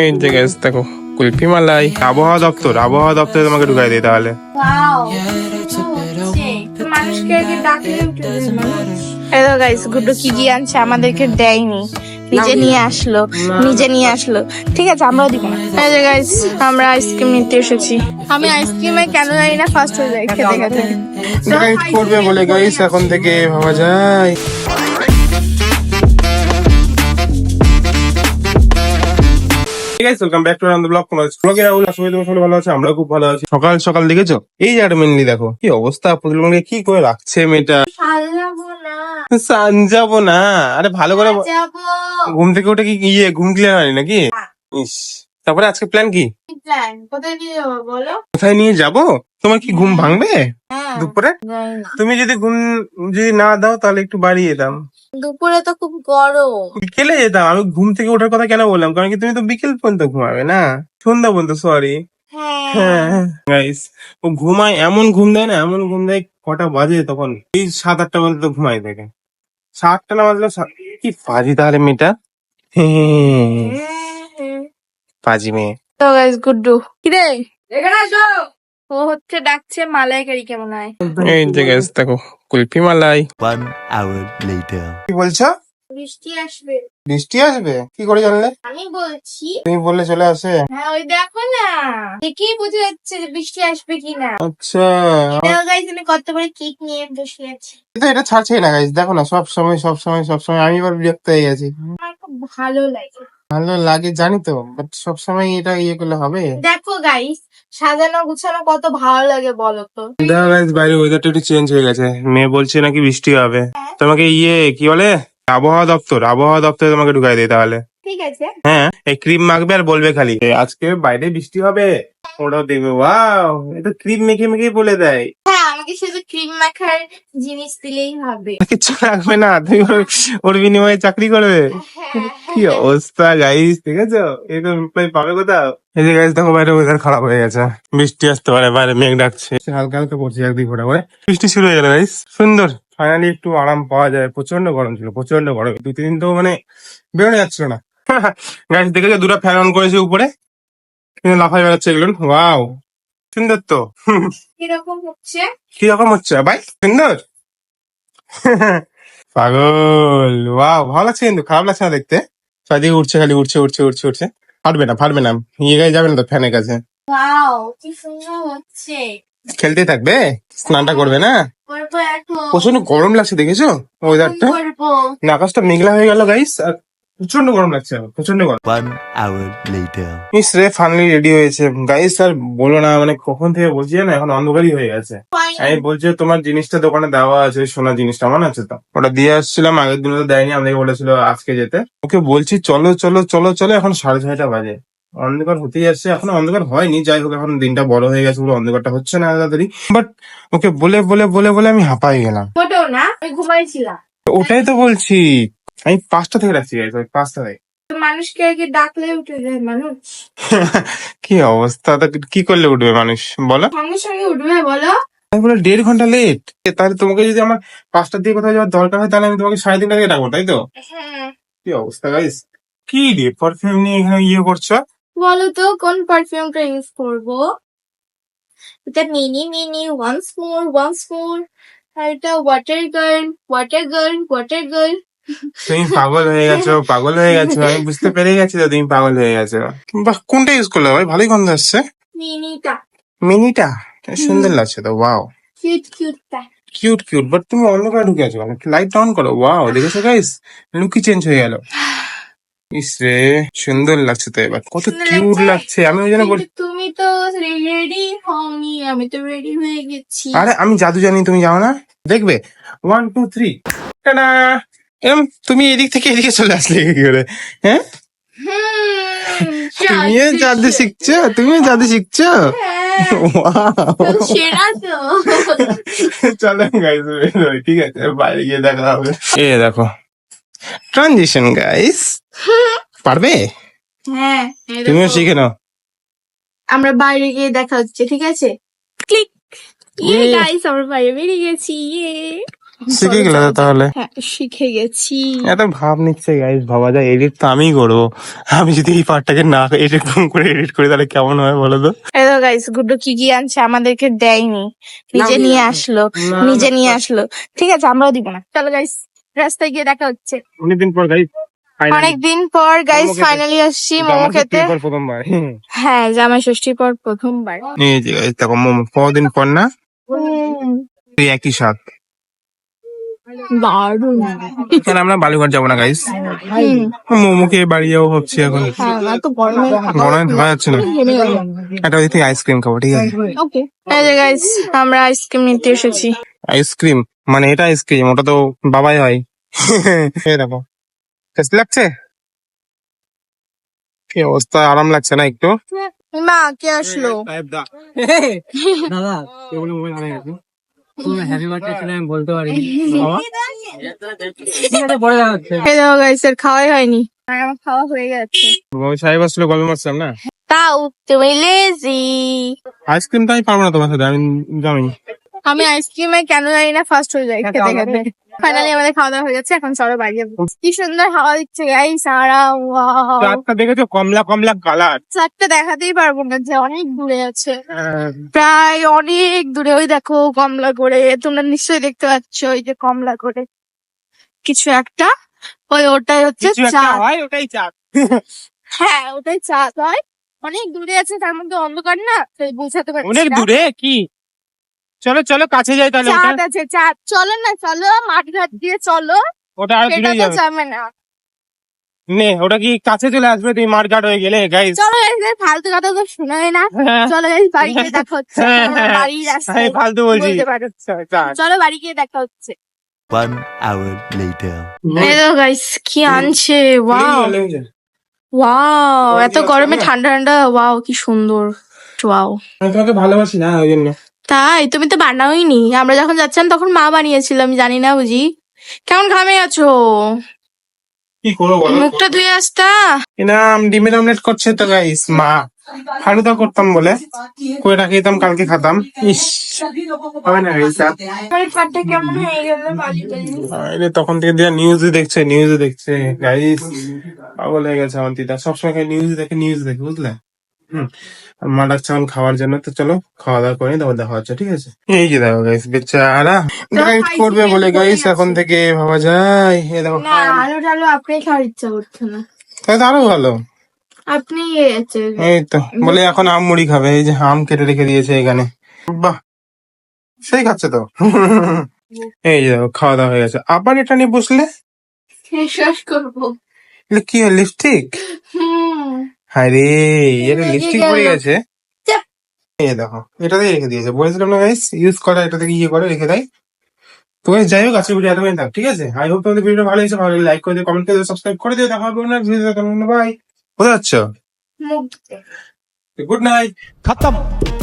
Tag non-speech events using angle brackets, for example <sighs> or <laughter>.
এই যে গ্যাস দেখো কুলফি মালাই। আবহাওয়া দপ্তর আবহাওয়া দপ্তরে তোমাকে ঢুকাই দিই তাহলে। হ্যালো গাইস গুড্ডু কি কি আনছে আমাদেরকে দেয়নি। নিজে নিয়ে আসলো নিজে নিয়ে আসলো। ঠিক আছে আমরাও দিব না। এই যে গাইস আমরা আইসক্রিম নিতে এসেছি। আমি আইসক্রিমে কেন জানি না ফার্স্ট হয়ে যাই খেতে খেতে। করবে বলে গাইস এখন থেকে ভাবা যায়। Welcome back to another blog তোমাদের ব্লগে রাহুল আশা করি তোমরা ভালো আছে আমরা খুব ভালো আছি। সকাল সকাল দেখেছ? এই জায়গাটা মেনলি দেখো। কি অবস্থা? প্রতিদিনকে কি করে রাখছে মেয়েটা? সান যাব না। আরে ভালো করে ঘুম থেকে উঠে কি ইয়ে ঘুম ক্লিয়ার হয়নি নাকি? ইস তারপরে আজকে প্ল্যান কি? কোথায় নিয়ে যাব বলো? কোথায় নিয়ে যাব? তোমার কি ঘুম ভাঙবে? হ্যাঁ। দুপুরে? তুমি যদি ঘুম যদি না দাও তাহলে একটু বাড়িয়ে যেতাম দুপুরে তো খুব গরম। বিকেলে যেতাম আমি ঘুম থেকে ওঠার কথা কেন বললাম? কারণ কি তুমি তো বিকেল পর্যন্ত ঘুমাবে না? সন্ধ্যা পর্যন্ত সরি হ্যাঁ। হ্যাঁ। গাইস ও ঘুমায় এমন ঘুম দেয় না এমন ঘুম দেয় কটা বাজে তখন। এই সাত আটটা পর্যন্ত ঘুমাই থাকে। সাতটা না বাজলে সা- কি পাজি তাহলে মেয়েটা? হ্যাঁ, পাজি মেয়ে। তো গাইস গুড্ডু কিরে? এখানে আসো ও হচ্ছে ডাকছে মালাইকারি কেমন হয় এই যে গাইস দেখো। কুলফি মালাই। One hour later. কি বলছো? বৃষ্টি আসবে। বৃষ্টি আসবে? কি করে জানলে? আমি বলছি। তুমি বললে চলে আসে। হ্যাঁ ওই দেখো না। দেখেই বোঝা যাচ্ছে যে বৃষ্টি আসবে কিনা। আচ্ছা। দেখো গাইস আমি কত বড় কেক নিয়ে বসে আছি। তো এটা ছাড়ছেই না গাইস দেখো না সব সময় সব সময় সব সময় আমি এবার বিরক্ত হয়ে গেছি। আমার খুব ভালো লাগে। ভালো লাগে জানি তো বাট সব সময় এটা ইয়ে করলে হবে। দেখো গাইস সাজানো গুছানো কত ভালো লাগে বলো তো দেখো গাইস বাইরে ওয়েদারটা একটু চেঞ্জ হয়ে গেছে। মেয়ে বলছে নাকি বৃষ্টি হবে। তোমাকে ইয়ে কি বলে? আবহাওয়া দপ্তর আবহাওয়া দপ্তরে তোমাকে ঢুকাই দেয় তাহলে। ঠিক আছে। হ্যাঁ এই ক্রিম মাখবে আর বলবে খালি। আজকে বাইরে বৃষ্টি হবে? ওটাও দেখবে ওয়াও এটা ক্রিম মেখে মেখে বলে দেয়। হ্যাঁ আমাকে শুধু ক্রিম মাখার জিনিস দিলেই হবে। কিছু রাখবে না তুমি ওর- ওর বিনিময়ে চাকরি করবে। কি অবস্থা গাইস ঠিক আছে? এরকম রিপ্লাই পাবে কোথাও? এই যে গাইস দেখো বাইরে ওয়েদার খারাপ হয়ে গেছে। বৃষ্টি আসতে পারে বাইরে মেঘ ডাকছে। হালকা হালকা পড়ছে একদিক ফোটা করে। বৃষ্টি শুরু হয়ে গেল গাইস সুন্দর। ফাইনালি একটু আরাম পাওয়া যায়। প্রচণ্ড গরম ছিল প্রচণ্ড গরম। দু তিন দিন তো মানে বেরোনো যাচ্ছিল না। <laughs> গাইস দেখেছ দুটো ফ্যান অন করেছে উপরে? কিন্তু লাফাই বেড়াচ্ছে এগুলো। ওয়াও সুন্দর তো। কীরকম হচ্ছে? কি রকম হচ্ছে? ভাই সুন্দর? পাগল। ওয়াও ভালো লাগছে কিন্তু খারাপ লাগছে না দেখতে। চারদিকে উঠছে খালি উঠছে উঠছে উঠছে উঠছে ফাটবে না ফাটবে না। নিয়ে গায়ে যাবে না তো ফ্যানের কাছে। ওয়াও কি সুন্দর হচ্ছে। খেলতে থাকবে? স্নানটা করবে না? প্রচণ্ড গরম লাগছে দেখেছ? ওয়েদারটা আকাশটা মেঘলা হয়ে গেল গাইস আর প্রচণ্ড গরম লাগছে আমার, প্রচণ্ড গরম। One hour later. মিস রে ফাইনালি রেডি হয়েছে। গাইস আর বলো না মানে কখন থেকে বলছি না এখন অন্ধকারই হয়ে গেছে। আমি বলছি তোমার জিনিসটা দোকানে দেওয়া আছে সোনা জিনিসটা মনে আছে তো? ওটা দিয়ে আসছিলাম আগের দিন তো দেয়নি আমাদেরকে বলেছিল আজকে যেতে। ওকে বলছি চলো চলো চলো চলো এখন সাড়ে ছয়টা বাজে। অন্ধকার হতেই আসছে এখন অন্ধকার হয়নি যাই হোক এখন দিনটা বড় হয়ে গেছে পুরো অন্ধকারটা হচ্ছে না তাড়াতাড়ি। বাট ওকে বলে বলে বলে বলে আমি হাঁপাই গেলাম। মোটেও না আমি ঘুমাইছিলাম ওটাই তো বলছি। আমি পাঁচটা থেকে রাখছি ওই পাঁচটা থেকে। মানুষকে আগে ডাকলে উঠে যায় মানুষ? <laughs> কি অবস্থা? তা কি করলে উঠবে মানুষ? বলো। সঙ্গে সঙ্গে উঠবে বলো। আমি বলে দেড় ঘণ্টা লেট তাহলে তোমাকে যদি আমার পাঁচটার দিকে কোথাও যাওয়ার দরকার হয় তাহলে আমি তোমাকে সাড়ে তিনটা থেকে ডাকবো তাই তো? হ্যাঁ। কি অবস্থা গাইস কি রে পারফিউম নিয়ে এখানে ইয়ে করছ? বলো তো কোন পারফিউমটা ইউজ করব? এটা mini mini once more once more আর এটা water girl water girl water girl তুমি পাগল হয়ে গেছো পাগল হয়ে গেছো আমি বুঝতে পেরে গেছি তো তুমি পাগল হয়ে গেছো। বাহ কোনটা ইউজ করলে ভাই? ভালোই গন্ধ আসছে। মিনিটা। মিনিটা? সুন্দর লাগছে তো ওয়াও কিউট কিউটটা। কিউট কিউট বাট তুমি অন্ধকারে ঢুকে আছো লাইট অন করো ওয়াও দেখেছ গাইস লুকি চেঞ্জ হয়ে গেল। <sighs> ইস রে সুন্দর লাগছে তো এবার। কত কিউট লাগছে? লাগছে আমি ওই জন্য বলি তুমি তো রেডি হওনি আমি তো রেডি হয়ে গেছি। আরে আমি জাদু জানি তুমি যাও না? দেখবে? ওয়ান টু থ্রি টাটা এরম তুমি এদিক থেকে এদিকে চলে আসলে কি করে? হ্যাঁ? তুমিও জাদু শিখছো তুমিও জাদু শিখছো? হ্যাঁ, চলো ঠিক আছে বাইরে গিয়ে দেখা হবে। এ দেখো। ট্রানজিশন গাইস <laughs> পারবে? হ্যাঁ তুমিও শিখে নাও। আমরা বাইরে গিয়ে দেখা হচ্ছে ঠিক আছে? ক্লিক ইয়ে গাইস আমরা বাইরে বেরিয়ে গেছি ইয়ে শিখে গেলে তো তাহলে। হ্যাঁ শিখে গেছি। এত ভাব নিচ্ছে গাইস ভাবা যায় এডিট তো আমিই করব। আমি যদি এই পার্টটাকে না এডিট করে এডিট করি তাহলে কেমন হয় বলো তো? হ্যালো গাইস গুড্ডু কি কি আনছে আমাদেরকে দেয়নি। নিজে নিয়ে আসলো নিজে নিয়ে আসলো। ঠিক আছে আমরাও দিব না। চলো গাইস রাস্তায় গিয়ে দেখা হচ্ছে। অনেকদিন পর গাইস অনেকদিন পর গাইস ফাইনালি আসছি মোমো খেতে। প্রথমবার। হ্যাঁ জামাই ষষ্ঠীর পর প্রথমবার। এই যে গাইস দেখো মোমো কদিন পর না? এই একই স্বাদ দারুণ। এখানে আমরা বালুঘাট যাব না গাইস মোমো খেয়ে বাড়ি যাব ভাবছি এখন। হ্যাঁ না তো গরমে গরমে যাচ্ছে না। একটা ওই থেকে আইসক্রিম খাব ঠিক আছে? এই যে গাইস আমরা আইসক্রিম নিতে এসেছি। আইসক্রিম মানে এটা আইসক্রিম ওটা তো বাবাই হয়। এই দেখো। টেস্ট লাগছে? কি অবস্থা? আরাম লাগছে না একটু? মা কে আসলো? <laughs> দাদা হ্যাপি বার্থডে আমি বলতে পারি খাওয়াই হয়নি। আমার খাওয়া হয়ে গেছে। বাবা সাহেব আসলে গল্প মারছিলাম না? তাও তুমি লেজি আইসক্রিম তো আমি পারব না তোমার সাথে আমি জানি। আমি আইসক্রিমে কেন জানি না ফার্স্ট হয়ে যাই খেতে খেতে। ফাইনালি আমাদের খাওয়া দাওয়া হয়ে গেছে এখন চলো বাড়ি যাব। কি সুন্দর হাওয়া দিচ্ছে গাই সারা চারটা দেখেছ? কমলা কমলা কালার চারটা দেখাতেই পারব না যে অনেক দূরে আছে। প্রায় অনেক দূরে ওই দেখো কমলা করে। তোমরা নিশ্চয়ই দেখতে পাচ্ছ ওই যে কমলা করে। কিছু একটা ওই ওটাই হচ্ছে চাঁদ। হয় ওটাই চাপ হ্যাঁ ওটাই চাঁদ হয়। অনেক দূরে আছে তার মধ্যে অন্ধকার না? বোঝাতে পারছি অনেক দূরে? কি? চলো চলো কাছে যাই তাহলে ওটা চাঁদ আছে চাঁদ। চলো না চলো মাঠ ঘাট দিয়ে চলো। ওটা আর দূরে যাবে যাবে না। নে ওটা কি কাছে চলে আসবে? তুমি মার্কেট হয়ে গেলে গাইস চলো এই ফালতু কথা তো শোনাই না। চলো গাইস বাড়ি গিয়ে দেখা হচ্ছে। হ্যাঁ, হ্যাঁ। আমি ফালতু বলছি। বলতে চলো বাড়ি গিয়ে দেখা হচ্ছে। One hour later. এই তো গাইস কি আনছে। ওয়াও ওয়াও এত গরমে ঠান্ডা ঠান্ডা ওয়াও কি সুন্দর। ওয়াও আমি তোমাকে ভালোবাসি না ওই জন্য। তাই? তুমি তো বানাওইনি। আমরা যখন যাচ্ছিলাম তখন মা বানিয়েছিল আমি জানি না বুঝি। কেমন ঘামে আছো? কি করব বলো? মুখটা ধুয়ে আসতা। এনাম ডিমের অমলেট করছে তো গাইস মা। ফালুদা করতাম বলে। কই রাখি দিতাম কালকে খাতাম। ইস হবে না গাইস কাঠটা কেমন হয়ে গেল আরে তখন থেকে দিয়া নিউজ দেখছে নিউজ দেখছে। গাইস পাগল হয়ে গেছে আমার দিদা। সবসময় নিউজ দেখে নিউজ দেখে বুঝলে? হুম আর মা খাওয়ার জন্য তো চলো খাওয়া দাওয়া করে তারপর দেখা হচ্ছে ঠিক আছে? এই যে দেখো গাইস বেচারা ডায়েট করবে বলে গাইস এখন থেকে ভাবা যায় এই দেখো না আলু টালু আপনি খাওয়ার ইচ্ছা করছে না। তাহলে তো আরও ভালো। আপনি এসে এই তো বলে এখন আম মুড়ি খাবে এই যে আম কেটে রেখে দিয়েছে এখানে। বাহ সেই খাচ্ছে তো। এই যে খাওয়া দাওয়া হয়ে গেছে। আবার এটা নিয়ে বসলে? শেষ করব। কি লিপস্টিক হুম আরে এটা লিপস্টিক পড়ে গেছে। এই দেখো এটাতেই রেখে দিয়েছে। বলেছিলাম না গাইস ইউজ করা এটা থেকে ইয়ে করে রেখে দেয়। তো যাই হোক আজকে ভিডিও এতক্ষণ থাক ঠিক আছে? আই হোপ তোমাদের ভিডিও ভালো হয়েছে ভালো লাইক করে দিও কমেন্ট করে দিও সাবস্ক্রাইব করে দিও দেখা হবে অন্য ভিডিও বাই কোথায় যাচ্ছ? Good night Khatam.